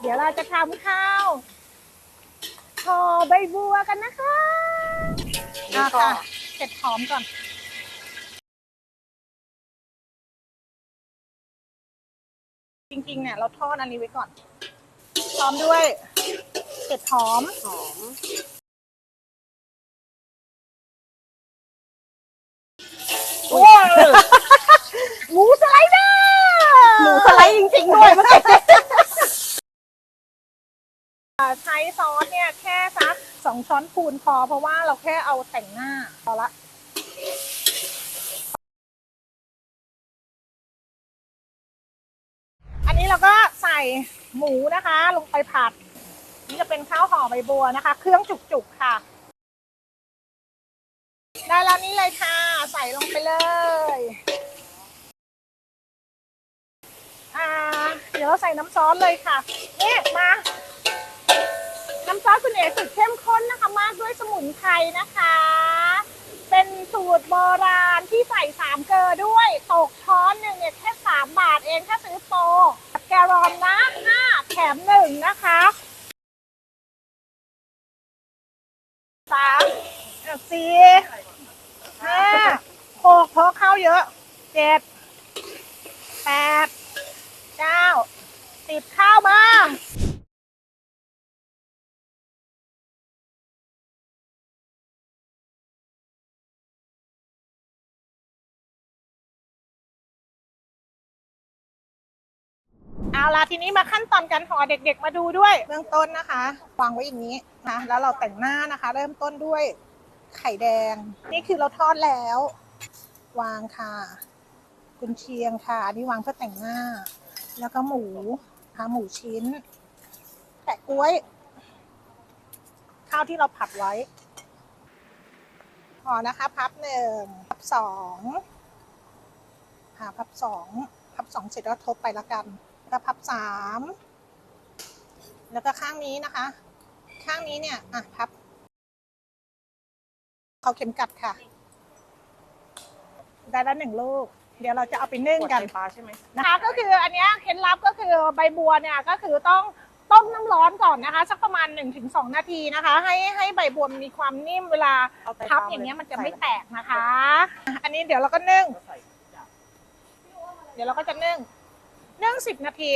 เดี๋ยวเราจะทำข้าวห่อใบบัวกันนะคะนี่อะก็ค่ะเสร็จหอมก่อนจริงๆ เนี่ยเราทอดอันนี้ไว้ก่อน พร้อมด้วยเห็ดหอม หอม โอ้ยหมูสไลเดอร์ หมูสไลด์จริงๆด้วยเมื่อกี้อ่า ใช้ซอสเนี่ยแค่สักสองช้อนพูนพอเพราะว่าเราแค่เอาแต่งหน้าพอละอันนี้เราก็ใส่หมูนะคะลงไปผัด นี่จะเป็นข้าวห่อใบบัวนะคะ เครื่องจุกๆค่ะ ได้แล้วนี่เลยค่ะ ใส่ลงไปเลยเดี๋ยวเราใส่น้ำซอสเลยค่ะ นี่มา น้ำซอสคุณเอ๋สุดเข้มข้นนะคะ มากด้วยสมุนไพรนะคะ เป็นสูตรโบราณที่ใส่สามเกลือด้วย ตกช้อนหนึ่งเนี่ยแค่สามบาทเองถ้าซื้อโปรแกรอนนะห้าแถมหนึ่งนะคะสามสี่ห้าหกเพราะข้าเยอะเจ็ดแปดเก้าสิบข้า เอาล่ะทีนี้มาขั้นตอนการห่อเด็กๆมาดูด้วยเบื้องต้นนะคะวางไว้อย่างนี้นะแล้วเราแต่งหน้านะคะ เริ่มต้นด้วยไข่แดง นี่คือเราทอดแล้ว วางค่ะกุนเชียงค่ะอันนี้วางเพื่อแต่งหน้า แล้วก็หมูค่ะหมูชิ้น แปะกล้วย ข้าวที่เราผัดไว้ห่อนะคะ พับหนึ่งพับสองค่ะพับสองพับสองเสร็จแล้วทบไปละกัน แล้วพับสามแล้วก็ข้างนี้นะคะ ข้างนี้เนี่ยอะพับเขาเข็มกัดค่ะ ได้แล้วหนึ่งลูก เดี๋ยวเราจะเอาไปนึ่งกดกันไฟฟ้าใช่ไหมนะคะก็คืออันเนี้ยเคล็ดลับก็คือใบบัวเนี่ยก็คือต้องต้มน้ำร้อนก่อนนะคะ สักประมาณ 1-2 นาทีนะคะ ให้ให้ใบบัวมันมีความนิ่มเวลาเอาไฟพับฟ้าอย่างเงี้ยมันจะไม่ใส่แตกนะคะ อันนี้เดี๋ยวเราก็นึ่ง เดี๋ยวเราก็จะนึ่ง นึ่งสิบนาที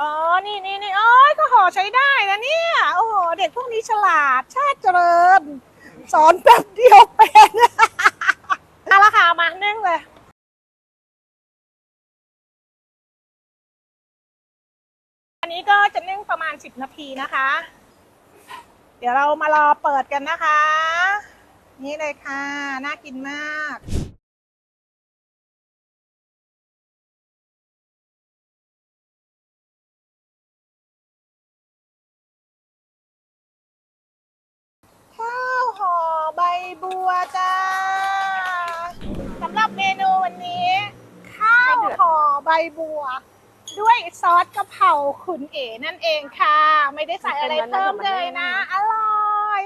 อ๋อ นี่นี่นี่โอ้ยก็ห่อใช้ได้นะเนี่ย โอ้โห เด็กพวกนี้ฉลาด ชาติเจริญ สอนแป๊บเดียวเป็นเอาละค่ะมานึ่งเลย อันนี้ก็จะนึ่งประมาณ10นาทีนะคะ เดี๋ยวเรามารอเปิดกันนะคะ นี่เลยค่ะ น่ากินมากข้าวห่อใบบัวจ้าสำหรับเมนูวันนี้ ข้าวห่อใบบัว ด้วยซอสกะเพราขุนเอ๋นั่นเองค่ะ ไม่ได้ใส่อะไรเพิ่มเลยนะ อร่อย